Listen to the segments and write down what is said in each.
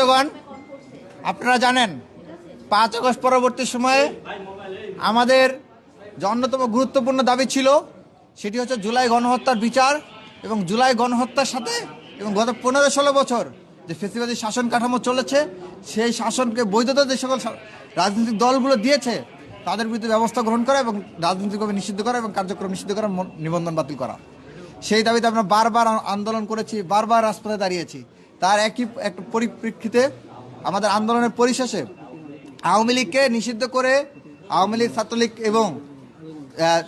বন্ধুগণ, আপনারা জানেন, পাঁচ আগস্ট পরবর্তী সময়ে আমাদের যে অন্যতম গুরুত্বপূর্ণ দাবি ছিল, সেটি হচ্ছে জুলাই গণহত্যার বিচার এবং জুলাই গণহত্যার সাথে এবং গত পনেরো ষোলো বছর যে ফেসিবাদী শাসন কাঠামো চলেছে, সেই শাসনকে বৈধতা যে সকল রাজনৈতিক দলগুলো দিয়েছে, তাদের বিরুদ্ধে ব্যবস্থা গ্রহণ করা এবং রাজনৈতিকভাবে নিষিদ্ধ করা এবং কার্যক্রম নিষিদ্ধ করা নিবন্ধন বাতিল করা। সেই দাবিতে আমরা বারবার আন্দোলন করেছি, বারবার রাজপথে দাঁড়িয়েছি। তার একই একটা পরিপ্রেক্ষিতে আমাদের আন্দোলনের পরিশেষে আওয়ামী লীগকে নিষিদ্ধ করে আওয়ামী লীগ, ছাত্রলীগ এবং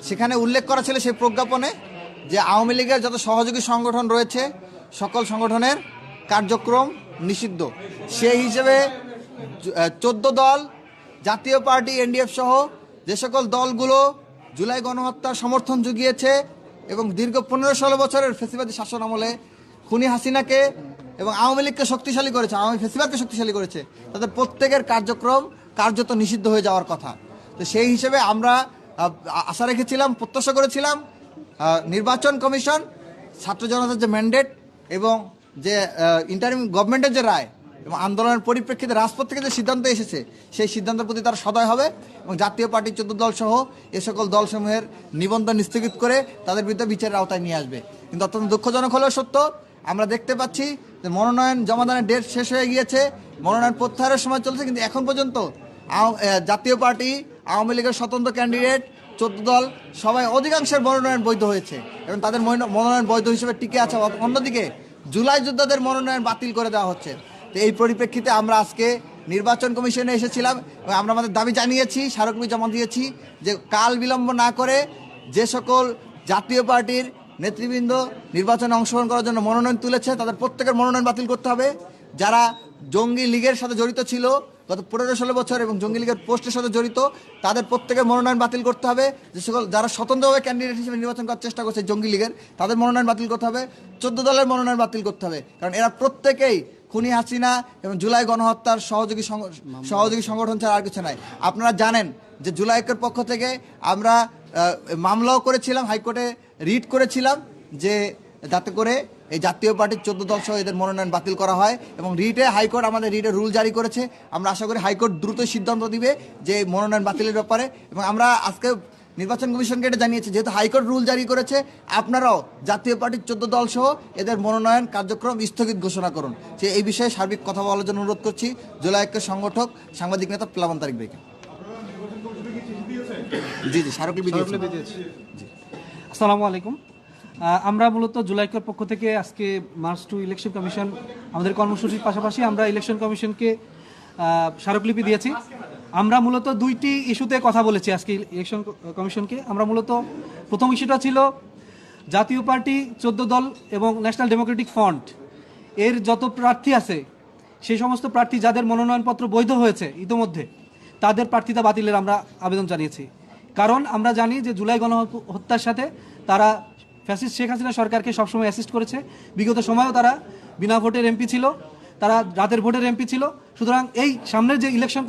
সেখানে উল্লেখ করা ছিল সেই প্রজ্ঞাপনে যে আওয়ামী লীগের যত সহযোগী সংগঠন রয়েছে, সকল সংগঠনের কার্যক্রম নিষিদ্ধ। সেই হিসেবে চোদ্দ দল, জাতীয় পার্টি, এনডিএফ সহ যে সকল দলগুলো জুলাই গণহত্যার সমর্থন জুগিয়েছে এবং দীর্ঘ পনেরো ষোলো বছরের ফেসিবাদী শাসন আমলে খুনি হাসিনাকে এবং আওয়ামী লীগকে শক্তিশালী করেছে, আওয়ামী ফেসিবাদকে শক্তিশালী করেছে, তাদের প্রত্যেকের কার্যক্রম, কার্যত নিষিদ্ধ হয়ে যাওয়ার কথা। তো সেই হিসেবে আমরা আশা রেখেছিলাম, প্রত্যাশা করেছিলাম নির্বাচন কমিশন, ছাত্র জনতার যে ম্যান্ডেট এবং যে ইন্টারিম গভর্নমেন্টের যে রায় এবং আন্দোলনের পরিপ্রেক্ষিতে রাজপথ থেকে যে সিদ্ধান্ত এসেছে, সেই সিদ্ধান্তের প্রতি তারা সদয় হবে এবং জাতীয় পার্টির চোদ্দ দল সহ এ সকল দলসমূহের নিবন্ধন স্থগিত করে তাদের বিরুদ্ধে বিচারের আওতায় নিয়ে আসবে। কিন্তু অত্যন্ত দুঃখজনক হলেও সত্য, আমরা দেখতে পাচ্ছি মনোনয়ন জমাদানের ডেট শেষ হয়ে গিয়েছে, মনোনয়ন প্রত্যাহারের সময় চলছে, কিন্তু এখন পর্যন্ত জাতীয় পার্টি, আওয়ামী লীগের স্বতন্ত্র ক্যান্ডিডেট চোদ্দ দল, সবাই অধিকাংশের মনোনয়ন বৈধ হয়েছে এবং তাদের মনো- মনোনয়ন বৈধ হিসেবে টিকে আছে। অন্যদিকে জুলাই যোদ্ধাদের মনোনয়ন বাতিল করে দেওয়া হচ্ছে। তো এই পরিপ্রেক্ষিতে আমরা আজকে নির্বাচন কমিশনে এসেছিলাম এবং আমরা আমাদের দাবি জানিয়েছি, স্মারকলিপি জমা দিয়েছি যে কাল বিলম্ব না করে যে সকল জাতীয় পার্টির নেতৃবৃন্দ নির্বাচনে অংশগ্রহণ করার জন্য মনোনয়ন তুলেছে, তাদের প্রত্যেকের মনোনয়ন বাতিল করতে হবে। যারা জঙ্গি লীগের সাথে জড়িত ছিল, গত পনেরো ষোলো বছর এবং জঙ্গি লীগের পোস্টের সাথে জড়িত, তাদের প্রত্যেকের মনোনয়ন বাতিল করতে হবে। যে সকল যারা স্বতন্ত্রভাবে ক্যান্ডিডেট হিসেবে নির্বাচন করার চেষ্টা করছে জঙ্গি লীগের, তাদের মনোনয়ন বাতিল করতে হবে। চোদ্দ দলের মনোনয়ন বাতিল করতে হবে। কারণ এরা প্রত্যেকেই খুনি হাসিনা এবং জুলাই গণহত্যার সহযোগী সহযোগী সংগঠন ছাড়া আর কিছু নাই। আপনারা জানেন যে জুলাইকের পক্ষ থেকে আমরা মামলাও করেছিলাম হাইকোর্টে রিট করেছিলাম যে যাতে করে এই জাতীয় পার্টির চোদ্দ দল সহ এদের মনোনয়ন বাতিল করা হয় এবং রিটে হাইকোর্ট আমাদের রিটে রুল জারি করেছে। আমরা আশা করি হাইকোর্ট দ্রুত সিদ্ধান্ত দিবে যে মনোনয়ন বাতিলের ব্যাপারে এবং আমরা আজকে নির্বাচন কমিশনকে এটা জানিয়েছি যেহেতু হাইকোর্ট রুল জারি করেছে আপনারাও জাতীয় পার্টির চোদ্দ দল সহ এদের মনোনয়ন কার্যক্রম স্থগিত ঘোষণা করুন। সে এই বিষয়ে সার্বিক কথা বলার জন্য অনুরোধ করছি। জুলাই ঐক্যের সংগঠক সাংবাদিক নেতা প্লাবন তারিক ভাইকে জি জি স্মারকলিপি দিয়েছি। আসসালামু আলাইকুম। আমরা মূলত জুলাইকের পক্ষ থেকে আজকে মার্চ টু ইলেকশন কমিশন আমাদের কর্মসূচির পাশাপাশি আমরা ইলেকশন কমিশনকে স্মারকলিপি দিয়েছি। আমরা মূলত দুইটি ইস্যুতে কথা বলেছি আজকে ইলেকশন কমিশনকে আমরা মূলত প্রথম ইস্যুটা ছিল জাতীয় পার্টি, চোদ্দ দল এবং ন্যাশনাল ডেমোক্রেটিক ফ্রন্ট এর যত প্রার্থী আছে, সেই সমস্ত প্রার্থী যাদের মনোনয়নপত্র বৈধ হয়েছে ইতোমধ্যে, তাদের প্রার্থিতা বাতিলের আমরা আবেদন জানিয়েছি। কারণ আমরা জানি যে জুলাই গণহত্যার সাথে তারা ফ্যাসিস্ট শেখ হাসিনা সরকারকে সবসময় অ্যাসিস্ট করেছে। বিগত সময়েও তারা বিনা ভোটের এমপি ছিল, তারা রাতের ভোটের এমপি ছিল। সুতরাং এই সামনের যে ইলেকশন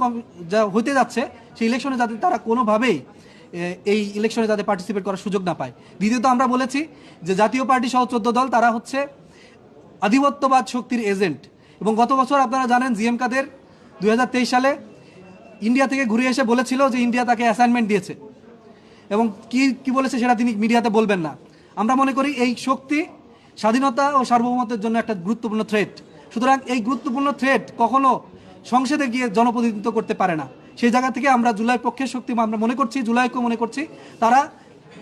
যা হতে যাচ্ছে, সেই ইলেকশনে যাতে তারা কোনোভাবেই এই ইলেকশনে যাতে পার্টিসিপেট করার সুযোগ না পায়। দ্বিতীয়ত আমরা বলেছি যে জাতীয় পার্টি সহ চোদ্দ দল, তারা হচ্ছে আধিপত্যবাদ শক্তির এজেন্ট এবং গত বছর আপনারা জানেন জিএম কাদের দুই হাজার তেইশ সালে ইন্ডিয়া থেকে ঘুরে এসে বলেছিল যে ইন্ডিয়া তাকে অ্যাসাইনমেন্ট দিয়েছে। এবং কি কি বলেছে সেটা তিনি মিডিয়াতে বলবেন না। আমরা মনে করি এই শক্তি, স্বাধীনতা ও সার্বভৌমত্বের জন্য একটা গুরুত্বপূর্ণ থ্রেট সুতরাং এই গুরুত্বপূর্ণ থ্রেট কখনো সংসদে গিয়ে জনপ্রতিনিধিত্ব করতে পারে না। সেই জায়গা থেকে আমরা জুলাই পক্ষের শক্তি, আমরা মনে করছি, জুলাইকেও মনে করছি, তারা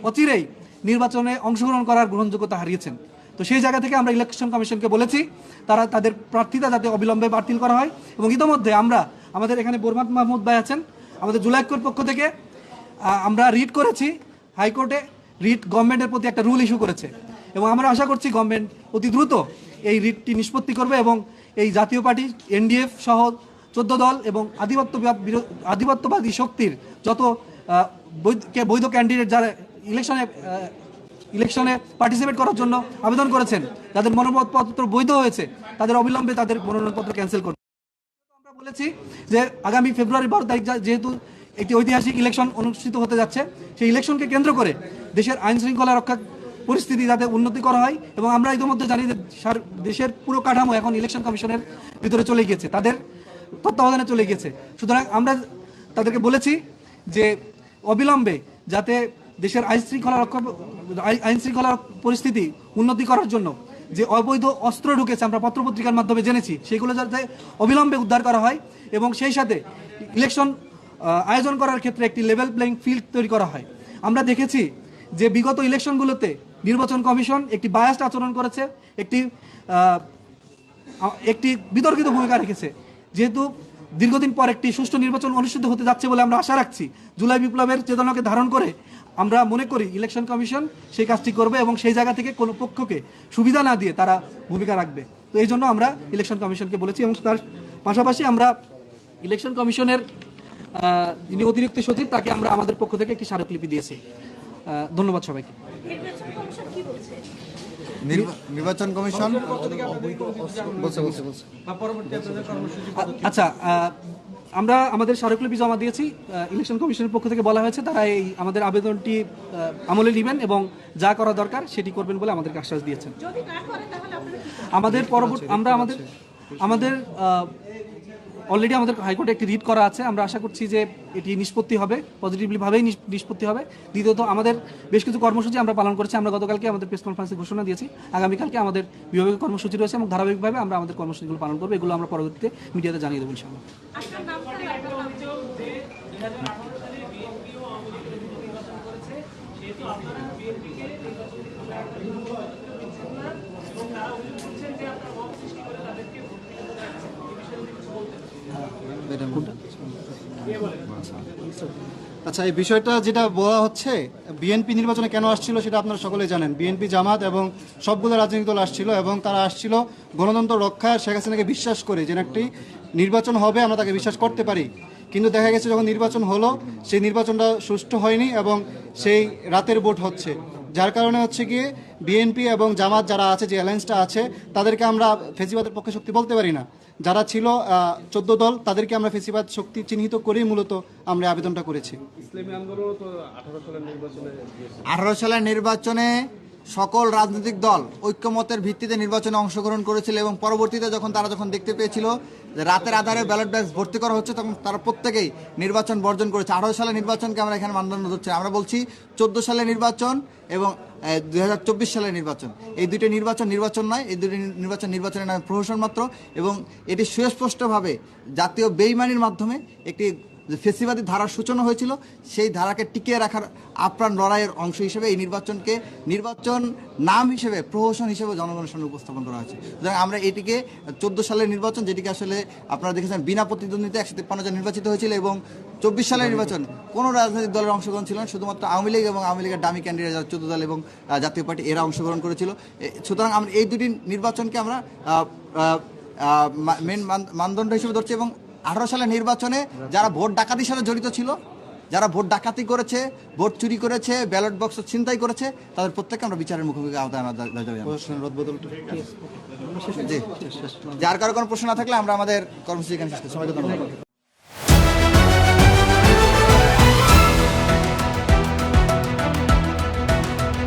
অচিরেই নির্বাচনে অংশগ্রহণ করার গ্রহণযোগ্যতা হারিয়েছেন। তো সেই জায়গা থেকে আমরা ইলেকশন কমিশনকে বলেছি, তারা তাদের প্রার্থিতা যাতে অবিলম্বে বাতিল করা হয় এবং ইতোমধ্যে আমরা, আমাদের এখানে বোরমাত মাহমুদ ভাই আছেন, আমাদের জুলাইকোর পক্ষ থেকে আমরা রিট করেছি, হাইকোর্টে রিট গভর্নমেন্টের প্রতি একটা রুল ইস্যু করেছে। এবং আমরা আশা করছি গভর্নমেন্ট অতি দ্রুত এই রিটটি নিষ্পত্তি করবে এবং এই জাতীয় পার্টি এনডিএফ সহ চোদ্দ দল এবং আধিপত্যবাদ বিরো- আধিপত্যবাদী শক্তির যত বৈধ ক্যান্ডিডেট যারা ইলেকশনে ইলেকশনে পার্টিসিপেট করার জন্য আবেদন করেছেন, যাদের মনোনয়নপত্র বৈধ হয়েছে, তাদের অবিলম্বে তাদের মনোনয়নপত্র ক্যান্সেল করবে আমরা বলেছি যে আগামী ফেব্রুয়ারি বারো তারিখ যেহেতু একটি ঐতিহাসিক ইলেকশন অনুষ্ঠিত হতে যাচ্ছে। সেই ইলেকশনকে কেন্দ্র করে দেশের আইন শৃঙ্খলা রক্ষা পরিস্থিতি যাতে উন্নতি করা হয় এবং আমরা ইতিমধ্যে জানি যে দেশের পুরো কাঠামো এখন ইলেকশন কমিশনের ভিতরে চলে গিয়েছে, তাদের তত্ত্বাবধানে চলে গিয়েছে। সুতরাং আমরা তাদেরকে বলেছি যে অবিলম্বে যাতে দেশের আইন শৃঙ্খলা রক্ষা আই- আইন শৃঙ্খলা পরিস্থিতি উন্নতি করার জন্য যে অবৈধ অস্ত্র ঢুকেছে, আমরা পত্রপত্রিকার মাধ্যমে জেনেছি, সেগুলো যাতে অবিলম্বে উদ্ধার করা হয় এবং সেই সাথে ইলেকশন আয়োজন করার ক্ষেত্রে একটি লেভেল প্লেইং ফিল্ড তৈরি করা হয়। আমরা দেখেছি যে বিগত ইলেকশনগুলোতে নির্বাচন কমিশন একটি বায়াস্ট আচরণ করেছে, একটি একটি বিতর্কিত ভূমিকা রেখেছে। যেহেতু দীর্ঘদিন পর একটি সুষ্ঠু নির্বাচন অনুষ্ঠিত হতে যাচ্ছে বলে আমরা আশা রাখছি, জুলাই বিপ্লবের চেতনাকে ধারণ করে আমরা মনে করি ইলেকশন কমিশন সেই কাজটি করবে এবং সেই জায়গা থেকে কোনো পক্ষকে সুবিধা না দিয়ে তারা ভূমিকা রাখবে। তো এই জন্য আমরা ইলেকশন কমিশনকে বলেছি এবং তার পাশাপাশি আমরা ইলেকশন কমিশনের যিনি অতিরিক্ত সচিব তাকে আমরা আমাদের পক্ষ থেকে একটি স্মারকলিপি দিয়েছি। ধন্যবাদ সবাইকে। নির্বাচন কমিশন কি বলছে? নির্বা- নির্বাচন কমিশন? বলছে বলছে বলছে। আ- আচ্ছা আমরা আমাদের স্মারকলিপি জমা দিয়েছি। ইলেকশন কমিশনের পক্ষ থেকে বলা হয়েছে তারা এই আমাদের আবেদনটি আমলে নেবেন এবং যা করা দরকার সেটি করবেন বলে আমাদেরকে আশ্বাস দিয়েছেন। যদি না করে তাহলে আপনারা কি করবেন? আমাদের পরবর্তী আমরা আমাদের আমাদের অলরেডি আমাদের হাইকোর্টে একটি রিট করা আছে। আমরা আশা করছি যে এটি নিষ্পত্তি হবে পজিটিভলিভাবেই নিষ্পত্তি হবে। দ্বিতীয়ত, আমাদের বেশ কিছু কর্মসূচি আমরা পালন করেছি। আমরা গতকালকে আমাদের প্রেস কনফারেন্সে ঘোষণা দিয়েছি। আগামীকালকে আমাদের বিভাগীয় কর্মসূচি রয়েছে এবং ধারাবাহিকভাবে আমরা আমাদের কর্মসূচিগুলো পালন করব। এগুলো আমরা পরবর্তীতে মিডিয়াতে জানিয়ে দেবো ইনশাআল্লাহ। আর আপনার নাম। আচ্ছা এই বিষয়টা যেটা বলা হচ্ছে বিএনপি নির্বাচনে কেন আসছিল সেটা আপনারা সকলেই জানেন। বিএনপি জামাত এবং সবগুলো রাজনৈতিক দল আসছিল এবং তারা আসছিল গণতন্ত্র রক্ষায়। শেখ হাসিনাকে বিশ্বাস করে যে একটি নির্বাচন হবে, আমরা তাকে বিশ্বাস করতে পারি। কিন্তু দেখা গেছে যখন নির্বাচন হলো, সেই নির্বাচনটা সুষ্ঠু হয়নি এবং সেই রাতের ভোট হচ্ছে। যার কারণে হচ্ছে গিয়ে বিএনপি এবং জামাত যারা আছে, যে অ্যালায়েন্সটা আছে, তাদেরকে আমরা ফেসিবাদের পক্ষে শক্তি বলতে পারি না। যারা ছিল চোদ্দ দল তাদেরকে আমরা ফেসিবাদ শক্তি চিহ্নিত করেই মূলত আমরা আবেদনটা করেছি। আঠারো সালের নির্বাচনে সকল রাজনৈতিক দল ঐক্যমতের ভিত্তিতে নির্বাচনে অংশগ্রহণ করেছিল এবং পরবর্তীতে যখন তারা যখন দেখতে পেয়েছিল যে রাতের আধারে ব্যালট ব্যাগস ভর্তি করা হচ্ছে, তখন তারা প্রত্যেকেই নির্বাচন বর্জন করেছে। আঠারো সালের নির্বাচনকে আমরা এখানে মানদণ্ড ধরছি আমরা বলছি চোদ্দ সালের নির্বাচন এবং দুই হাজার চব্বিশ সালের নির্বাচন। এই দুইটি নির্বাচন নির্বাচন নয়, এই দুটি নির্বাচন নির্বাচনের নামে প্রহসন মাত্র এবং এটি সুস্পষ্টভাবে জাতীয় বেইমানির মাধ্যমে একটি যে ফেসিবাদী ধারার সূচনা হয়েছিল, সেই ধারাকে টিকিয়ে রাখার আপ্রাণ লড়াইয়ের অংশ হিসেবে এই নির্বাচনকে নির্বাচন নাম হিসেবে, প্রহসন হিসেবে জনগণের সামনে উপস্থাপন করা হয়েছে। সুতরাং আমরা এটিকে চোদ্দ সালের নির্বাচন, যেটিকে আসলে আপনারা দেখেছেন বিনা প্রতিদ্বন্দ্বিতা একশো তিপ্পান্ন জন নির্বাচিত হয়েছিল এবং চব্বিশ সালের নির্বাচন, কোনো রাজনৈতিক দলের অংশগ্রহণ ছিল না, শুধুমাত্র আওয়ামী লীগ এবং আওয়ামী লীগের দামি ক্যান্ডিডেট চোদ্দ দল এবং জাতীয় পার্টি এরা অংশগ্রহণ করেছিল। সুতরাং আমরা এই দুটি নির্বাচনকে আমরা মেন, মানদণ্ড হিসেবে ধরছি এবং আঠারো সালের নির্বাচনে যারা ভোট ডাকাতির সাথে জড়িত ছিল যারা ভোট ডাকাতি করেছে ভোট চুরি করেছে ব্যালট বক্স ছিনতাই করেছে তাদের প্রত্যেককে আমরা বিচারের মুখোমুখি আওতায় আনা যার কারও কোনো প্রশ্ন না থাকলে আমরা আমাদের কর্মসূচি এখানে শেষ করছি। সবাইকে ধন্যবাদ।